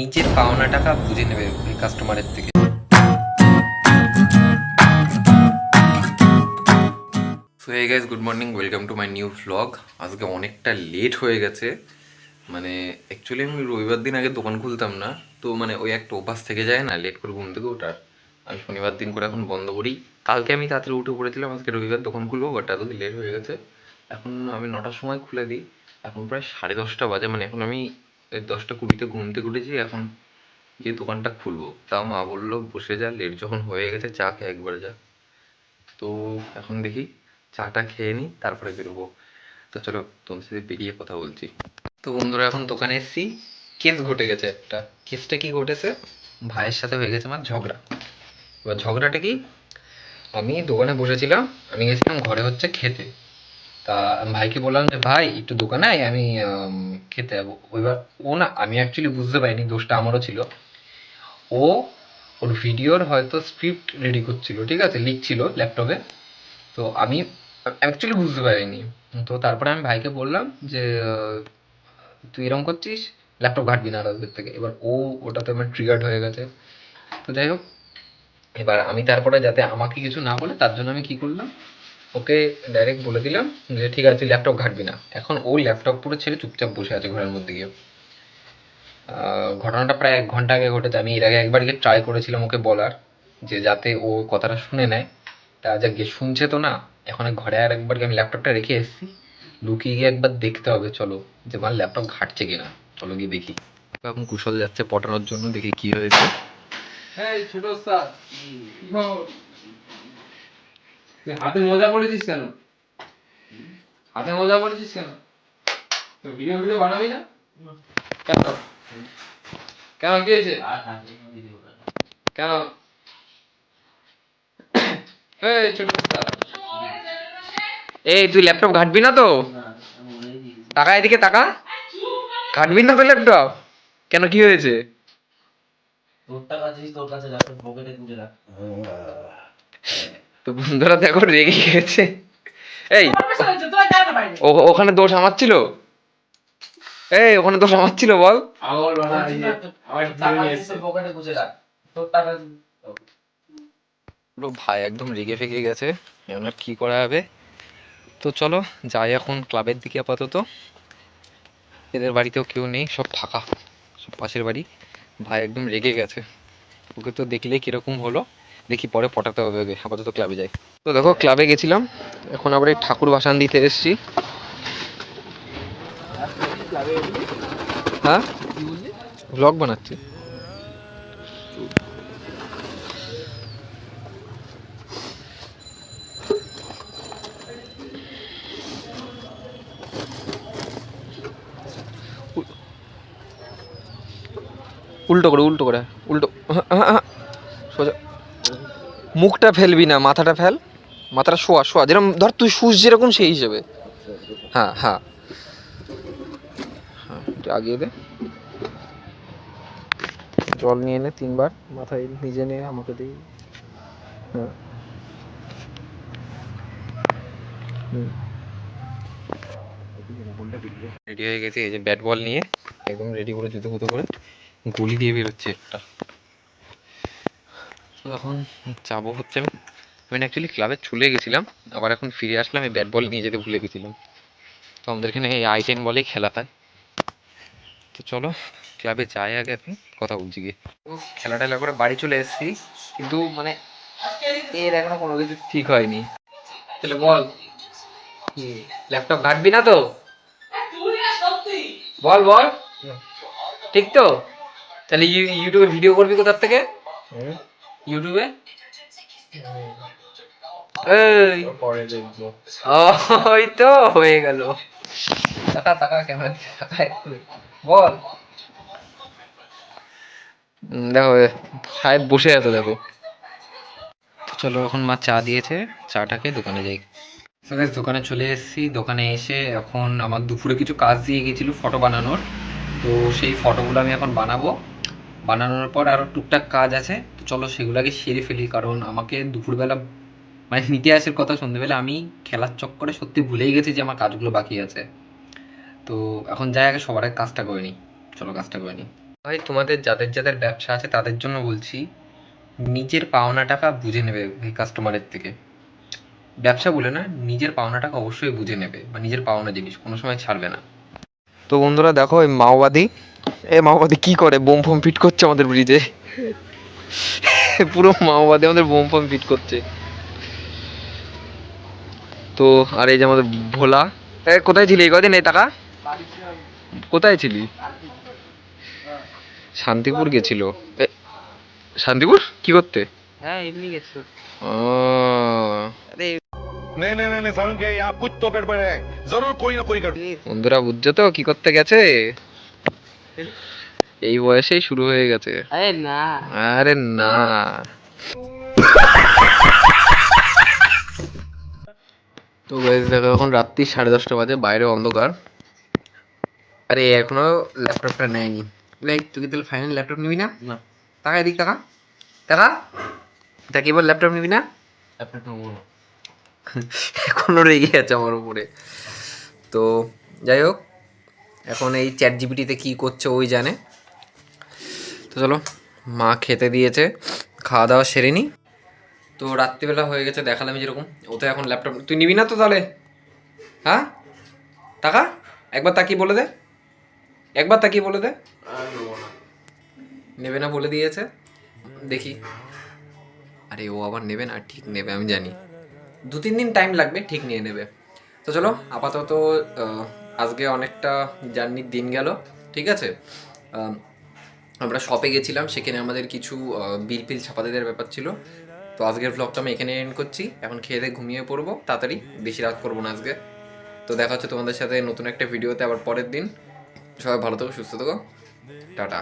নিজের পাওনা টাকা বুঝে নেবে কাস্টমারের থেকে। So hey guys good morning welcome to my new vlog আজকে অনেকটা লেট হয়ে গেছে। মানে অ্যাকচুয়ালি আমি রবিবার দিন আগে দোকান খুলতাম না। তো মানে ওই একটা অভ্যাস থেকে যায় না লেট করে ঘুম থেকে ওঠার। আমি শনিবার দিন করে এখন বন্ধ করি। কালকে আমি তাড়াতাড়ি উঠে পড়েছিলাম, আজকে রবিবার দোকান খুলবো বাট এতদিন লেট হয়ে গেছে। এখন আমি নটার সময় খুলে দিই। এখন প্রায় সাড়ে দশটা বাজে মানে এখন আমি এই দশটা কুড়িতে ঘুম থেকে উঠেছি, এখন গিয়ে দোকানটা খুলবো। তাও মা বলল, বসে যা লেট যখন হয়ে গেছে, চা খেয়ে একবার যা। তো এখন দেখি, চাটা খেয়ে নিই তারপরে বেরোবো। তো চলো তোমার সাথে বেরিয়ে কথা বলছি। তো বন্ধুরা, এখন দোকানে এসেছি। কেস ঘটে গেছে একটা। কেসটা কি ঘটেছে? ভাইয়ের সাথে হয়ে গেছে আমার ঝগড়া। এবার ঝগড়াটা কি? আমি দোকানে বসেছিলাম, আমি গেছিলাম, ঘরে হচ্ছে খেতে। তা ভাইকে বললাম যে, ভাই, একটু দোকানে আমি খেতে যাব। এবার ও না, আমি অ্যাকচুয়ালি বুঝতে পারিনি, দোষটা আমারও ছিল। ও ওর ভিডিওর হয়তো স্ক্রিপ্ট রেডি করছিল, ঠিক আছে? লিখছিল ল্যাপটপে তো আমি অ্যাকচুয়ালি বুঝতে পারিনি। তো তারপরে আমি ভাইকে বললাম যে, তুই এরকম করছিস? ল্যাপটপ ঘাটবি না রাজদের থেকে। এবার ও, ওটাতে আমার ট্রিগার্ড হয়ে গেছে। তো যাই হোক, এবার আমি তারপরে যাতে আমাকে কিছু না বলে, তার জন্য আমি কি করলাম ওকে ডাইরেক্ট বলে দিলাম যে ঠিক আছে ল্যাপটপ ঘাটবি না। এখন ও ল্যাপটপ পুরো ছেড়ে চুপচাপ বসে আছে ঘরের মধ্যে গিয়ে। ঘটনাটা প্রায় এক ঘণ্টা আগে ঘটেছে। আমি এর আগে একবার গিয়ে ট্রাই করেছিলাম ওকে বলার যে যাতে ও কথাটা শুনে নেয়। তা যা গিয়ে শুনছে তো না এখন ঘরে আর একবার গিয়ে আমি ল্যাপটপটা রেখে এসেছি। লুকিয়ে গিয়ে একবার দেখতে হবে চলো যে আমার ল্যাপটপ ঘাটছে কিনা। চলো গিয়ে দেখি। এখন কুশল যাচ্ছে পটানোর জন্য দেখি কি হয়েছে। এই ছোট স্যার? তুই হাতে মোজা পড়েছিস কেন? হাতে মোজা পড়েছিস কেন? তো ভিডিও ভিডিও বানাবি না? কেন? কেন? কি হয়েছে? কেন এই ছোট এই তুই ল্যাপটপ ঘাটবি না তো? টাকা এদিকে টাকা ঘাটবি না তো ল্যাপটপ কেন কি হয়েছে? তোর টাকা তোর কাছে তোর পকেটে গুঁজে রাখ। তো বন্ধুরা দেখো রেগে গেছে। এই ও- ওখানে দোষ আমার ছিল? এই ওখানে দোষ আমার ছিল বল। আগল বানা এই যে আমার টাকা ভিডিও নিয়ে আছিস এসছে। তোর পকেটে গুঁজে রাখ। তোর টাকা পুরো ভাই একদম রেগে ফেগে গেছে। এখন আর কি করা হবে তো চলো যাই এখন ক্লাবের দিকে আপাতত। এদের বাড়িতেও কেউ নেই সব ফাঁকা। সব পাশের বাড়ি। ভাই একদম রেগে গেছে। ওকে তো দেখলে কীরকম হলো। দেখি পরে পটাতে হবে আপাতত ক্লাবে যাই। তো দেখো ক্লাবে গেছিলাম, এখন আবার এই ঠাকুর বাসান দিতে এসেছি। হ্যাঁ? ব্লগ বানাচ্ছি। উল্টো করে উল্টো করে, উল্টো। আহা। সোজা মুখটা ফেলবি না, মাথাটা ফেল। মাথাটা শোয়া শোয়া। যেরকম ধর তুই শুস যেরকম সেই হিসেবে। হ্যাঁ হ্যাঁ। হ্যাঁ আগিয়ে দে। জল নিয়ে নে তিনবার। মাথায় নিজে নে আমাকে দিই হ্যাঁ। রেডি হয়ে গেছে, এই যে ব্যাট বল নিয়ে। একদম রেডি করে জুতো ফুতো করে গুলি দিয়ে বেরোচ্ছে একটা। তো এখন যাব হচ্ছে, আমি অ্যাকচুয়ালি ক্লাবে চলে গেছিলাম, আবার এখন ফিরে আসলাম, এই ব্যাট বল নিয়ে যেতে ভুলে গেছিলাম। তো আমাদের এখানে এই আই টেন বলেই খেলা হয়। তো চলো ক্লাবে যাই আগে এখন, কথা বলছি গিয়ে। ও খেলা টেলা করে বাড়ি চলে এসেছি, কিন্তু মানে এর এখনও কোনো কিছু ঠিক হয়নি। তাহলে বল ল্যাপটপ ঘাটবি না তো? বল বল। ঠিক তো? তাহলে ইউ- ইউটিউবে ভিডিও করবি কোথার থেকে? ইউটিউবে? এই। পরে দেখব। ওই তো হয়ে গেল। টাকা টাকা একটু। বল। দেখো সাহেব বসে আছে দেখো। চলো এখন মা চা দিয়েছে চাটাকে দোকানে যাই। দোকানে চলে এসেছি। দোকানে এসে এখন আমার দুপুরে কিছু কাজ দিয়ে গেছিল ফটো বানানোর। তো সেই ফটোগুলো আমি এখন বানাবো। বানানোর পর আরও টুকটাক কাজ আছে, তো চলো সেগুলোকে সেরে ফেলি। কারণ আমাকে দুপুরবেলা মানে নিতে আসার কথা সন্ধ্যেবেলা আমি খেলার চক্করে সত্যি ভুলেই গেছি যে আমার কাজগুলো বাকি আছে। তো এখন যাই আগে সবার আগে কাজটা করে নিই। চলো কাজটা করে নিই। ভাই, তোমাদের যাদের যাদের ব্যবসা আছে তাদের জন্য বলছি, নিজের পাওনা টাকা বুঝে নেবে এই কাস্টমারের থেকে। ব্যবসা বলে না, নিজের পাওনা টাকা অবশ্যই বুঝে নেবে বা নিজের পাওনা জিনিস, কোনো সময় ছাড়বে না। তো বন্ধুরা দেখো এই মাওবাদী এ মাওবাদী কি করে? বোম ফোম ফিট করছে আমাদের ব্রিজে। পুরো মাওবাদী আমাদের বোম ফোম ফিট করছে। তো আর এই যে আমাদের ভোলা। এ কোথায় ছিলি? কদিন এই টাকা? কোথায় ছিলি? শান্তিপুর গেছিল। শান্তিপুর? কি করতে? বন্ধুরা বুঝছ তো কি করতে গেছে? এই বয়সেই শুরু হয়ে গেছে। আরে না। আরে না। তো গাইজ দেখো এখন রাত্রি সাড়ে দশটা বাজে বাইরে অন্ধকার। আরে এখনও ল্যাপটপটা নেয়নি। লাইক তুই তাহলে ফাইনাল ল্যাপটপ নিবি না? না। টাকা এদিক টাকা। টাকা? তা কি বল ল্যাপটপ নিবি না? ল্যাপটপ নেব না। এখনও রেগে আছে আমার উপরে। তো যাই হোক এখন এই চ্যাট জিপিটিতে কী করছে ওই জানে। তো চলো, মা খেতে দিয়েছে, খাওয়া দাওয়া সেরে নি। তো রাত্রিবেলা হয়ে গেছে, দেখালাম যেরকম। ও তো এখন ল্যাপটপ তুই নিবি না তো তাহলে? হ্যাঁ? টাকা? একবার তাকিয়ে বলে দে। একবার তাকিয়ে বলে দে। নেবে না বলে দিয়েছে। দেখি। আরে ও আবার নেবে না? ঠিক নেবে, আমি জানি। দু তিন দিন টাইম লাগবে, ঠিক নিয়ে নেবে। তো চলো, আপাতত আজকে অনেকটা জার্নির দিন গেল, ঠিক আছে? আমরা শপে গেছিলাম, সেখানে আমাদের কিছু বিল পিল ছাপাতে দেওয়ার ব্যাপার ছিল। তো আজকের ব্লগটা আমি এখানে এন্ড করছি। এখন খেয়ে দিয়ে ঘুমিয়ে পড়ব, তাড়াতাড়ি। বেশি রাত করব না আজকে। তো দেখা হচ্ছে তোমাদের সাথে নতুন একটা ভিডিওতে আবার পরের দিন। সবাই ভালো থেকো, সুস্থ থেকো। টাটা।